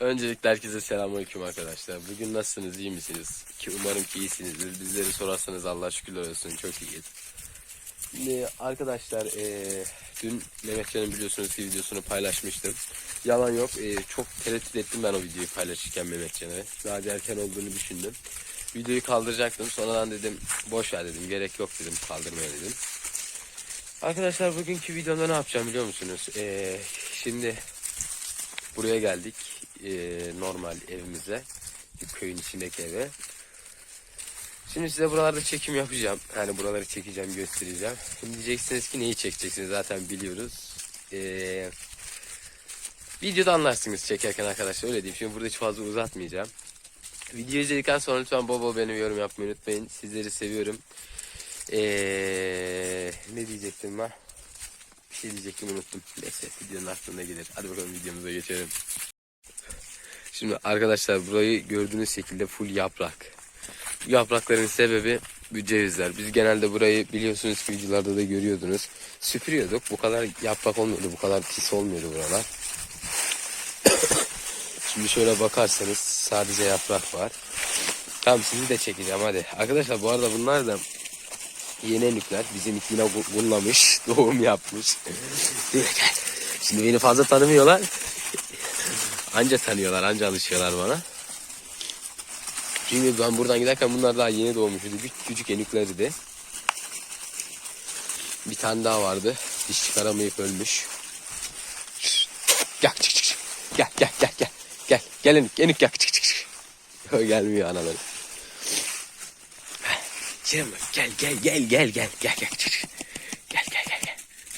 Öncelikle herkese selamünaleyküm arkadaşlar. Bugün nasılsınız, iyi misiniz? Ki umarım ki iyisinizdir. Bizleri sorarsanız Allah şükürler olsun çok iyiyiz. Şimdi arkadaşlar eee, dün Mehmetcan'ın biliyorsunuz ki videosunu paylaşmıştım. Yalan yok eee, çok tereddüt ettim ben o videoyu paylaşırken Mehmetcan'a. Daha erken olduğunu düşündüm. Videoyu kaldıracaktım sonradan dedim boş ver dedim gerek yok dedim kaldırmaya dedim. Arkadaşlar bugünkü videomda ne yapacağım biliyor musunuz? Eee, şimdi buraya geldik eee, normal evimize. Köyün içindeki eve. Şimdi size buralarda çekim yapacağım. Yani buraları çekeceğim, göstereceğim. Şimdi diyeceksiniz ki neyi çekeceksiniz zaten biliyoruz. Ee, videoda anlarsınız çekerken arkadaşlar öyle diyeyim. Şimdi burada hiç fazla uzatmayacağım. Video izledikten sonra lütfen bol bol benim yorum yapmayı unutmayın. Sizleri seviyorum. Ee, ne diyecektim ben? Bir şey diyecektim unuttum. Neyse videonun aklına gelir. Hadi bakalım videomuza geçelim. Şimdi arkadaşlar burayı gördüğünüz şekilde full yaprak. Yaprakların sebebi bu cevizler. Biz genelde burayı biliyorsunuz ki videolarda da görüyordunuz. Süpürüyorduk. Bu kadar yaprak olmuyordu. Bu kadar pis olmuyordu buralar. Şimdi şöyle bakarsanız sadece yaprak var. Tamam sizi de çekeceğim hadi. Arkadaşlar bu arada bunlar da yeni enükler. Bizim yine bunlamış. Doğum yapmış. Şimdi beni fazla tanımıyorlar. Anca tanıyorlar, anca alışıyorlar bana. Çünkü ben buradan giderken bunlar daha yeni doğmuştu. Bir küçük de. Bir tane daha vardı. Diş çıkaramayıp ölmüş. Gel çık çık çık. Gel gel gel gel. Gel gel enik enik gel çık çık çık. Gelmiyor anaları. Canım gel gel gel gel gel gel gel çık çık. Gel gel gel gel.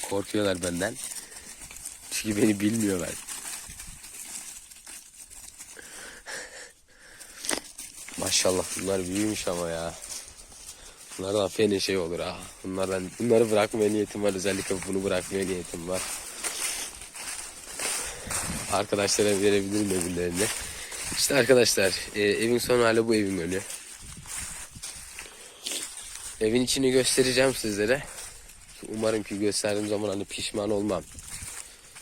Korkuyorlar benden. Çünkü beni bilmiyorlar. Maşallah bunlar büyümüş ama ya. Bunlardan fena şey olur ha. Bunlardan bunları bırakmaya niyetim var. Özellikle bunu bırakmaya niyetim var. Arkadaşlara verebilirim öbürlerini. İşte arkadaşlar e, evin son hali bu evin önü. Evin içini göstereceğim sizlere. Umarım ki gösterdiğim zaman hani pişman olmam.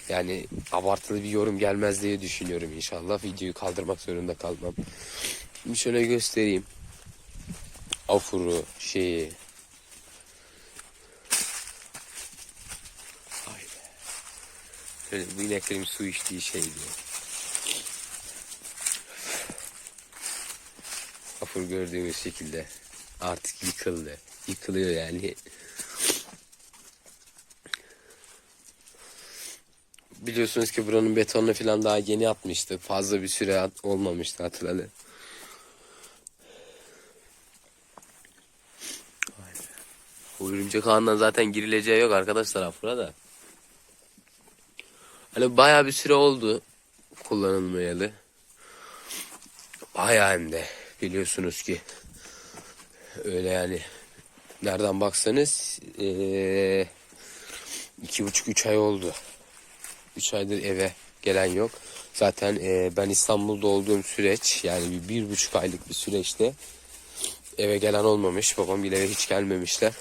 Yani abartılı bir yorum gelmez diye düşünüyorum inşallah. Videoyu kaldırmak zorunda kalmam. Şimdi şöyle göstereyim. Afuru şeyi. Vay be. Şöyle bu ineklerin su içtiği şey diyor. Afur gördüğümüz şekilde artık yıkıldı. Yıkılıyor yani. Biliyorsunuz ki buranın betonunu falan daha yeni atmıştı. Fazla bir süre olmamıştı hatırladı. Bu örümcek ağından zaten girileceği yok arkadaşlar afura da. Hani bayağı bir süre oldu kullanılmayalı. Bayağı hem de biliyorsunuz ki öyle yani nereden baksanız eee, iki buçuk üç ay oldu. Üç aydır eve gelen yok. Zaten eee, ben İstanbul'da olduğum süreç yani bir, bir buçuk aylık bir süreçte eve gelen olmamış. Babam bile eve hiç gelmemişler.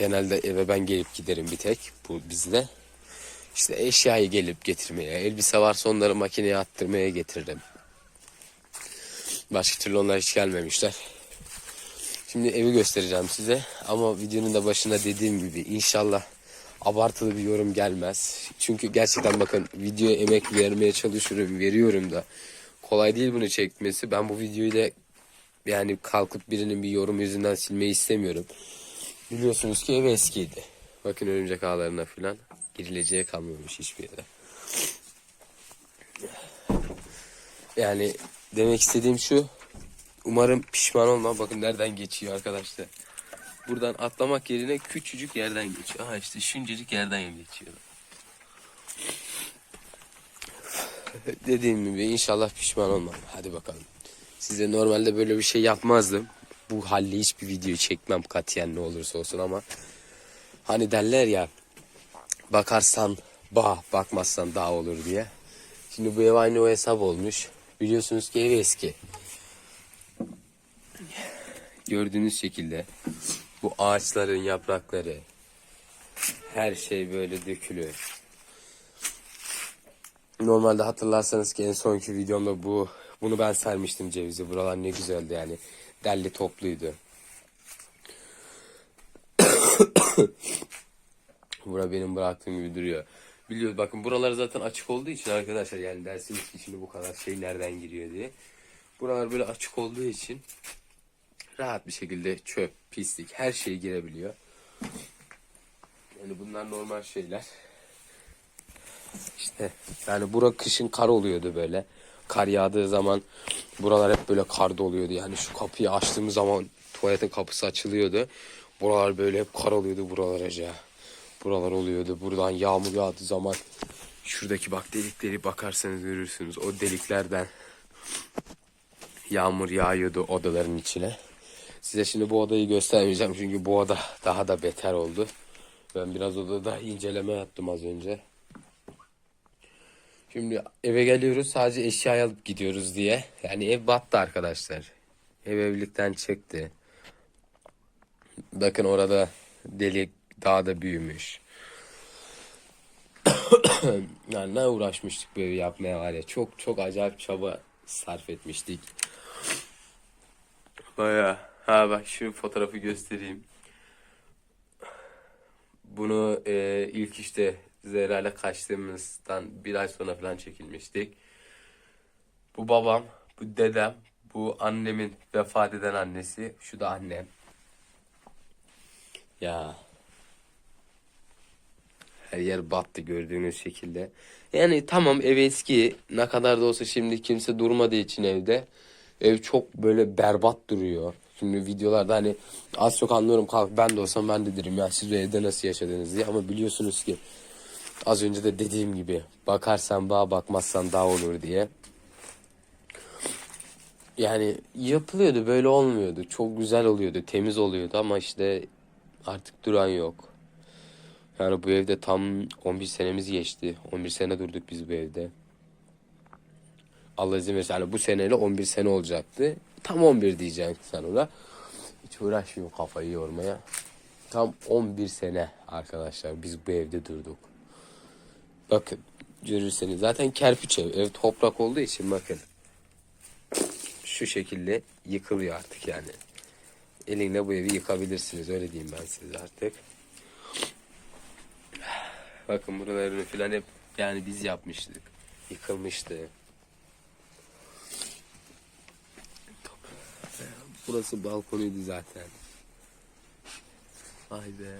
Genelde eve ben gelip giderim bir tek bu bizde. İşte eşyayı gelip getirmeye, elbise varsa onları makineye attırmaya getiririm. Başka türlü onlar hiç gelmemişler. Şimdi evi göstereceğim size. Ama videonun da başında dediğim gibi inşallah abartılı bir yorum gelmez. Çünkü gerçekten bakın videoya emek vermeye çalışıyorum, veriyorum da. Kolay değil bunu çekmesi. Ben bu videoyu da yani kalkıp birinin bir yorum yüzünden silmeyi istemiyorum. Biliyorsunuz ki ev eskiydi. Bakın örümcek ağlarına falan girileceği kalmamış hiçbir yere. Yani demek istediğim şu. Umarım pişman olmam. Bakın nereden geçiyor arkadaşlar. Buradan atlamak yerine küçücük yerden geçiyor. Aha işte şuncacık yerden geçiyor. Dediğim gibi inşallah pişman olmam. Hadi bakalım. Size normalde böyle bir şey yapmazdım. Bu halde hiçbir video çekmem katiyen ne olursa olsun ama hani derler ya bakarsan bağ bakmazsan dağ olur diye. Şimdi bu ev aynı o hesap olmuş. Biliyorsunuz ki ev eski. Gördüğünüz şekilde bu ağaçların yaprakları her şey böyle dökülüyor. Normalde hatırlarsanız ki en sonki videomda bu bunu ben sermiştim cevizi. Buralar ne güzeldi yani. Derli topluydu. Bura benim bıraktığım gibi duruyor. Biliyoruz bakın buralar zaten açık olduğu için arkadaşlar yani dersiniz ki şimdi bu kadar şey nereden giriyor diye. Buralar böyle açık olduğu için rahat bir şekilde çöp, pislik her şey girebiliyor. Yani bunlar normal şeyler. İşte yani bura kışın kar oluyordu böyle. Kar yağdığı zaman buralar hep böyle kar doluyordu. Yani şu kapıyı açtığımız zaman tuvaletin kapısı açılıyordu. Buralar böyle hep kar oluyordu buralara. Buralar oluyordu. Buradan yağmur yağdığı zaman şuradaki bak delikleri bakarsanız görürsünüz. O deliklerden yağmur yağıyordu odaların içine. Size şimdi bu odayı göstermeyeceğim çünkü bu oda daha da beter oldu. Ben biraz odada inceleme yaptım az önce. Şimdi eve geliyoruz sadece eşya alıp gidiyoruz diye. Yani ev battı arkadaşlar. Ev evlilikten çıktı. Bakın orada delik daha da büyümüş. yani ne uğraşmıştık evi yapmaya var ya. Çok çok acayip çaba sarf etmiştik. Baya. Ha bak şu fotoğrafı göstereyim. Bunu e, ilk işte Zehra ile kaçtığımızdan bir ay sonra falan çekilmiştik. Bu babam, bu dedem, bu annemin vefat eden annesi, şu da annem. Ya. Her yer battı gördüğünüz şekilde. Yani tamam ev eski. Ne kadar da olsa şimdi kimse durmadığı için evde. Ev çok böyle berbat duruyor. Şimdi videolarda hani az çok anlıyorum kalk ben de olsam ben de derim ya siz bu evde nasıl yaşadınız diye ama biliyorsunuz ki az önce de dediğim gibi bakarsan bağ bakmazsan dağ olur diye. Yani yapılıyordu böyle olmuyordu. Çok güzel oluyordu temiz oluyordu ama işte artık duran yok. Yani bu evde tam 11 senemiz geçti. 11 sene durduk biz bu evde. Allah izin verirse yani bu seneyle 11 sene olacaktı. Tam 11 diyeceğim sen ona. Hiç uğraşmıyorum kafayı yormaya. Tam 11 sene arkadaşlar biz bu evde durduk. Bakın görürseniz zaten kerpiç ev. Ev toprak olduğu için bakın. Şu şekilde yıkılıyor artık yani. Elinle bu evi yıkabilirsiniz öyle diyeyim ben size artık. Bakın buralarını filan hep yani biz yapmıştık. Yıkılmıştı. Burası balkonuydu zaten. Vay be.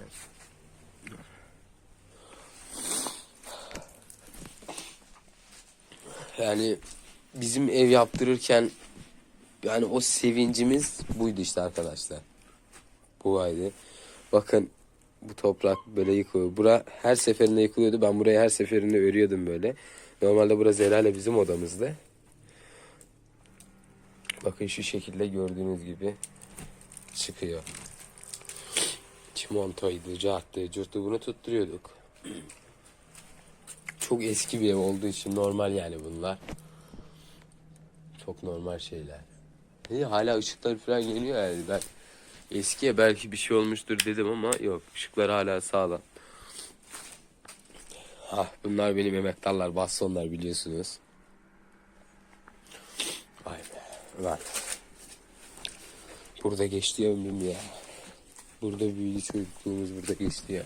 Yani bizim ev yaptırırken yani o sevincimiz buydu işte arkadaşlar. Bu aydı. Bakın bu toprak böyle yıkılıyor. Bura her seferinde yıkılıyordu. Ben burayı her seferinde örüyordum böyle. Normalde burası Zehra ile bizim odamızdı. Bakın şu şekilde gördüğünüz gibi çıkıyor. Çimentoydu, carttı, curttu bunu tutturuyorduk. Çok eski bir ev olduğu için normal yani bunlar. Çok normal şeyler. İyi, hala ışıklar falan yanıyor yani. Ben eskiye belki bir şey olmuştur dedim ama yok. Işıklar hala sağlam. Ah bunlar benim emektarlar, bastonlar biliyorsunuz. Vay be. Lan. Burada geçti ömrüm ya. Burada büyüdü çocukluğumuz burada geçti ya.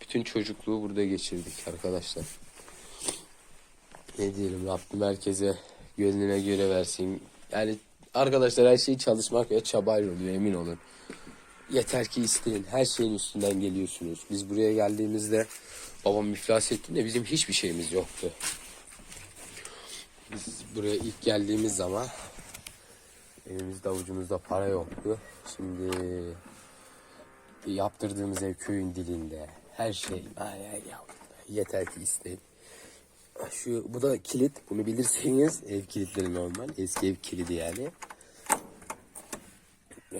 Bütün çocukluğu burada geçirdik arkadaşlar. Ne diyelim Rabbim herkese gönlüne göre versin. Yani arkadaşlar her şey çalışmak ve çabayla oluyor emin olun. Yeter ki isteyin. Her şeyin üstünden geliyorsunuz. Biz buraya geldiğimizde babam iflas ettiğinde bizim hiçbir şeyimiz yoktu. Biz buraya ilk geldiğimiz zaman elimizde avucumuzda para yoktu. Şimdi yaptırdığımız ev köyün dilinde. Her şey. Ay, ay, yavrum. Yeter ki isteyin. Şu bu da kilit. Bunu bilirseniz ev kilitleri normal. Eski ev kilidi yani.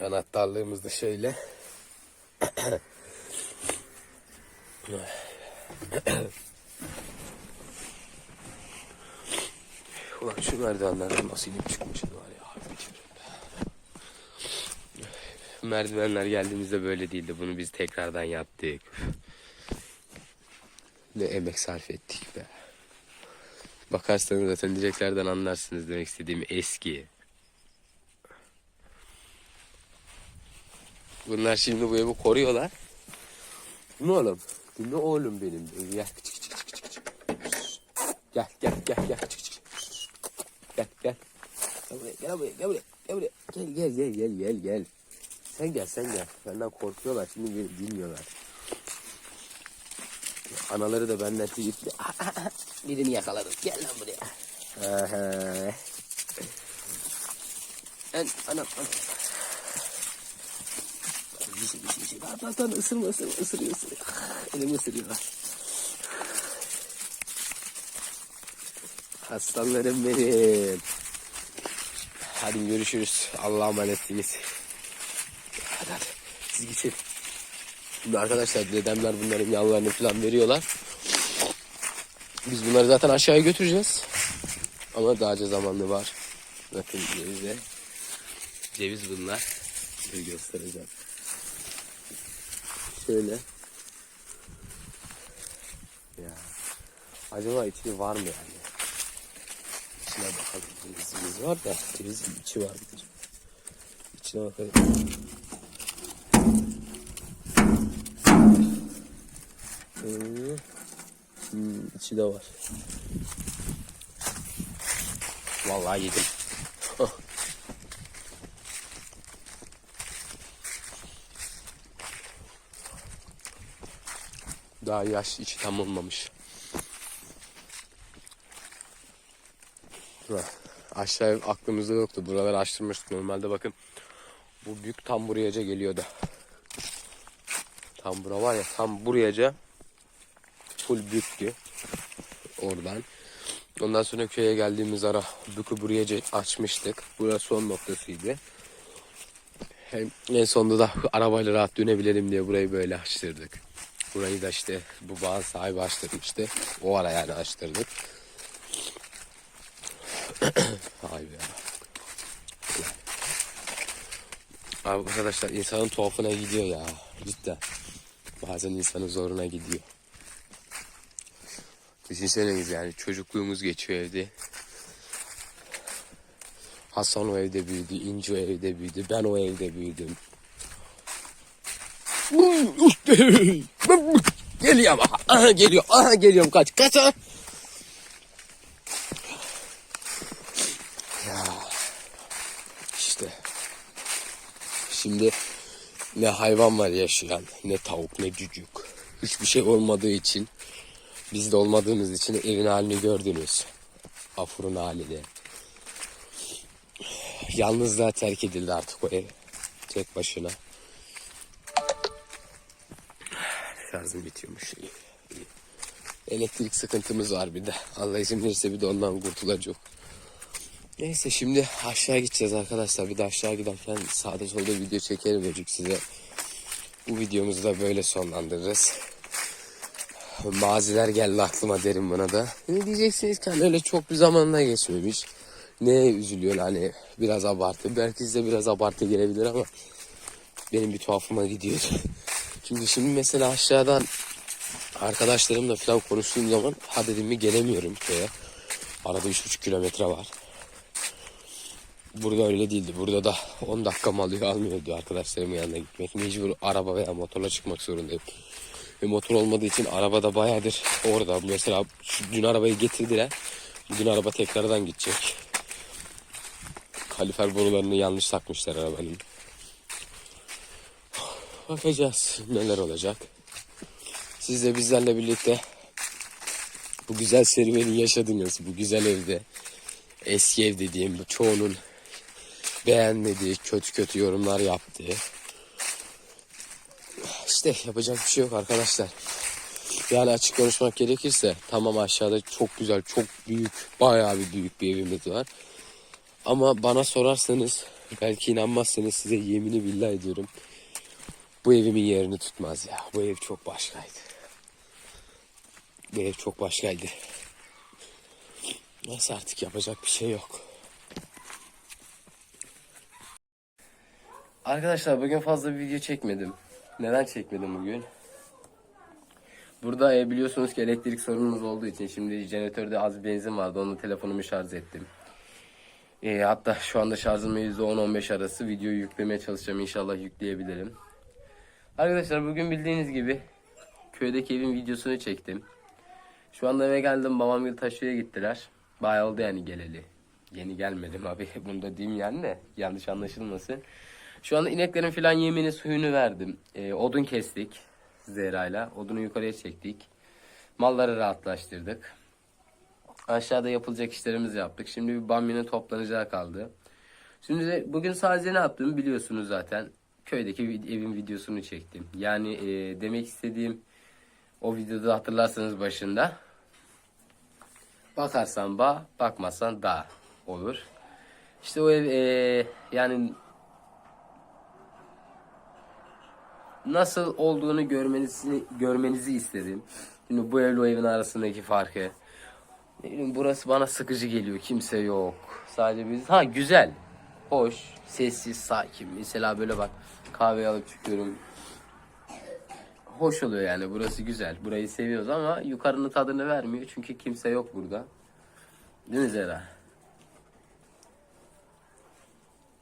Anahtarlığımız da şöyle. Ulan şu merdivenlerden nasıl inip çıkmışız var ya. Merdivenler geldiğimizde böyle değildi. Bunu biz tekrardan yaptık. Ne emek sarf ettik be. Bakarsanız zaten direklerden anlarsınız demek istediğim eski. Bunlar şimdi bu evi koruyorlar. Ne oğlum? Ne oğlum benim? Gel. Çık, çık, çık, çık. Gel gel gel gel. Çık, çık. Gel gel. Gel buraya gel buraya gel buraya. Gel buraya. Gel gel gel gel gel gel. Sen gel sen gel. Benden korkuyorlar şimdi bilmiyorlar. Anaları da benden teyitli. Birini yakaladım. Gel lan buraya. En anam anam. Bir şey bir şey bir şey. Bak bak bak ısırma ısırma ısırıyor ısırıyor. Elimi ısırıyorlar. Aslanlarım benim. Hadi görüşürüz. Allah'a emanetsiniz. Hadi hadi. Siz geçin. Şimdi arkadaşlar dedemler bunların yavrularını falan veriyorlar. Biz bunları zaten aşağıya götüreceğiz. Ama daha önce zamanlı var. Bakın cevizde. Ceviz bunlar. Dur göstereceğim. Şöyle. Ya. Acaba içi var mı yani? İçine bakalım. Cevizimiz var da cevizin içi var mıdır? İçine bakalım. Hmm. Hmm, içi de var. Vallahi yedim. Daha yaş içi tam olmamış. Ha, Aşağı aklımızda yoktu. Buraları açtırmıştık. Normalde bakın bu büyük tam burayaca geliyordu. Tam bura var ya tam burayaca full büktü. Oradan. Ondan sonra köye geldiğimiz ara bükü burayaca açmıştık. Burası son noktasıydı. Hem en sonunda da arabayla rahat dönebilelim diye burayı böyle açtırdık. Burayı da işte bu bağın sahibi açtırmıştı. O ara yani açtırdık. Vay be. Abi arkadaşlar insanın tuhafına gidiyor ya. Cidden. Bazen insanın zoruna gidiyor. Düşünseniz yani çocukluğumuz geçiyor evde. Hasan o evde büyüdü, İnci o evde büyüdü, ben o evde büyüdüm. Geliyor aha, aha geliyor, aha geliyorum kaç, kaç ha. Ya işte şimdi ne hayvan var yaşayan, ne tavuk, ne cücük. Hiçbir şey olmadığı için, biz de olmadığımız için evin halini gördünüz. Afur'un halini. Yalnızlığa terk edildi artık o ev. Tek başına. Şarjım bitiyormuş. Elektrik sıkıntımız var bir de. Allah izin verirse bir de ondan kurtulacak. Neyse şimdi aşağı gideceğiz arkadaşlar. Bir de aşağı giderken sağda solda video çekerim çocuk size. Bu videomuzu da böyle sonlandırırız. Maziler geldi aklıma derim buna da. Ne diyeceksiniz ki hani öyle çok bir zamanla geçmemiş. Neye üzülüyor hani biraz abartı. Belki size biraz abartı gelebilir ama benim bir tuhafıma gidiyor. Çünkü şimdi mesela aşağıdan arkadaşlarımla falan konuştuğum zaman ha dedim mi gelemiyorum köye. Arada 3,5 kilometre var. Burada öyle değildi. Burada da 10 dakika alıyor almıyor diyor arkadaşlarımın yanına gitmek. Mecbur araba veya motorla çıkmak zorundayım. Ve motor olmadığı için arabada bayağıdır orada. Mesela dün arabayı getirdiler. Bugün araba tekrardan gidecek. Kalifer borularını yanlış takmışlar arabanın. Bakacağız neler olacak. Siz de bizlerle birlikte bu güzel serüveni yaşadınız. Bu güzel evde. Eski ev dediğim çoğunun beğenmediği, kötü kötü yorumlar yaptığı. İşte yapacak bir şey yok arkadaşlar. Yani açık konuşmak gerekirse tamam aşağıda çok güzel, çok büyük, bayağı bir büyük bir evimiz var. Ama bana sorarsanız, belki inanmazsanız size yemini billah ediyorum. Bu evimin yerini tutmaz ya. Bu ev çok başkaydı. Bu ev çok başkaydı. Neyse artık yapacak bir şey yok. Arkadaşlar bugün fazla bir video çekmedim. Neden çekmedim bugün? Burada e, biliyorsunuz ki elektrik sorunumuz olduğu için şimdi jeneratörde az benzin vardı. Onu telefonumu şarj ettim. E, hatta şu anda şarjım %10-15 arası. Videoyu yüklemeye çalışacağım. İnşallah yükleyebilirim. Arkadaşlar bugün bildiğiniz gibi köydeki evin videosunu çektim. Şu anda eve geldim. Babam bir taşıya gittiler. Bayağı oldu yani geleli. Yeni gelmedim abi. Bunu da diyeyim yani de yanlış anlaşılmasın. Şu anda ineklerin filan yemini suyunu verdim. Ee, odun kestik Zehra'yla. Odunu yukarıya çektik. Malları rahatlaştırdık. Aşağıda yapılacak işlerimizi yaptık. Şimdi bir bamyanın toplanacağı kaldı. Şimdi bugün sadece ne yaptığımı biliyorsunuz zaten. Köydeki evin videosunu çektim. Yani e, demek istediğim o videoda hatırlarsanız başında. Bakarsan ba, bakmazsan da olur. İşte o ev e, yani nasıl olduğunu görmenizi görmenizi istedim. Şimdi bu evle o evin arasındaki farkı. Ne bileyim, burası bana sıkıcı geliyor. Kimse yok. Sadece biz. Ha güzel. Hoş. Sessiz, sakin. Mesela böyle bak kahve alıp çıkıyorum. Hoş oluyor yani. Burası güzel. Burayı seviyoruz ama yukarının tadını vermiyor. Çünkü kimse yok burada. Değil mi Zehra?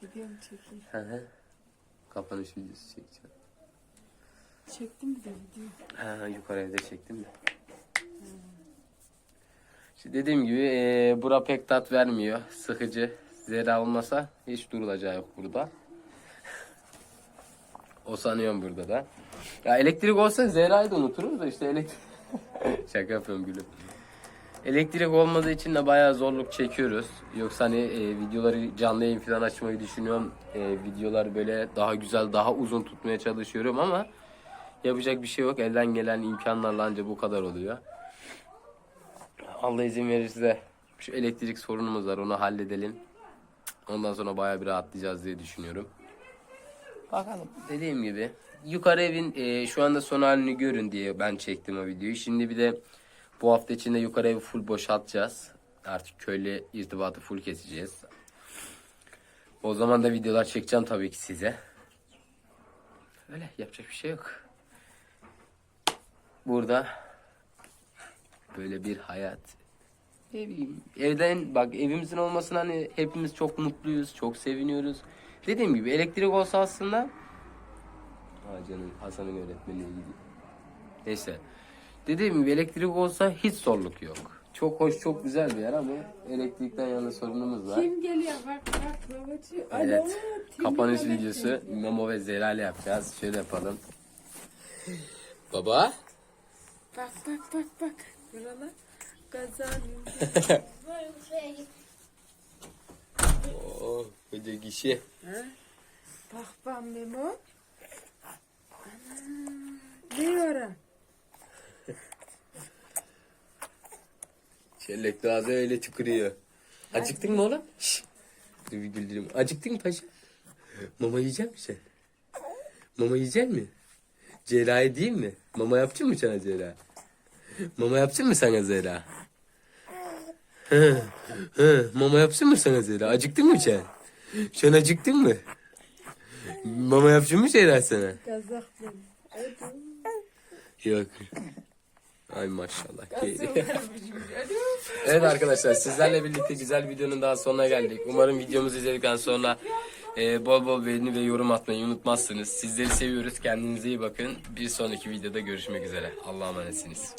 Gidiyorum çekeyim. Hı hı. Kapanış videosu çekeceğim. Çektim bir de video. Ha, yukarı evde çektim de. İşte dediğim gibi e, bura pek tat vermiyor. Sıkıcı. Zera olmasa hiç durulacağı yok burada. o sanıyorum burada da. Ya elektrik olsa Zera'yı da unuturuz da işte elektrik... Şaka yapıyorum gülüm. Elektrik olmadığı için de bayağı zorluk çekiyoruz. Yoksa hani e, videoları canlı yayın falan açmayı düşünüyorum. E, videoları böyle daha güzel, daha uzun tutmaya çalışıyorum ama yapacak bir şey yok. Elden gelen imkanlarla ancak bu kadar oluyor. Allah izin verirse şu elektrik sorunumuz var onu halledelim. Ondan sonra bayağı bir rahatlayacağız diye düşünüyorum. Bakalım dediğim gibi yukarı evin e, şu anda son halini görün diye ben çektim o videoyu. Şimdi bir de bu hafta içinde yukarı evi full boşaltacağız. Artık köyle irtibatı full keseceğiz. O zaman da videolar çekeceğim tabii ki size. Öyle yapacak bir şey yok. Burada böyle bir hayat. Ne bileyim evden bak evimizin olmasına hani hepimiz çok mutluyuz, çok seviniyoruz. Dediğim gibi elektrik olsa aslında Aa canım Hasan'ın öğretmeniyle ilgili. Neyse. Dediğim gibi elektrik olsa hiç zorluk yok. Çok hoş, çok güzel bir yer ama elektrikten yana sorunumuz var. Kim geliyor bak bak babacığım. Evet. Alo, Kapanış Timur videosu Memo ve Zera ile yapacağız. Şöyle yapalım. Baba. Bak bak bak bak. Buralar kazanıyor. Oh, koca kişi. Ha? Bak bak Memo. Ara? Çellek ağzı öyle tükürüyor. Acıktın mı oğlum? Şşş. Dur bir güldüreyim. Acıktın mı paşa? Mama yiyecek misin sen? Mama yiyecek mi? Cerrahı değil mi? Mama yapacak mı sana Cerrah? Mama yapsın mı sana Zera? Hı, hı, mama yapsın mı sana Zera? Acıktın mı sen? Sen acıktın mı? Mama yapsın mı Zera sana? Yok. Ay maşallah. Evet arkadaşlar sizlerle birlikte güzel videonun daha sonuna geldik. Umarım videomuzu izledikten sonra e, bol bol beğeni ve yorum atmayı unutmazsınız. Sizleri seviyoruz. Kendinize iyi bakın. Bir sonraki videoda görüşmek üzere. Allah'a emanetsiniz.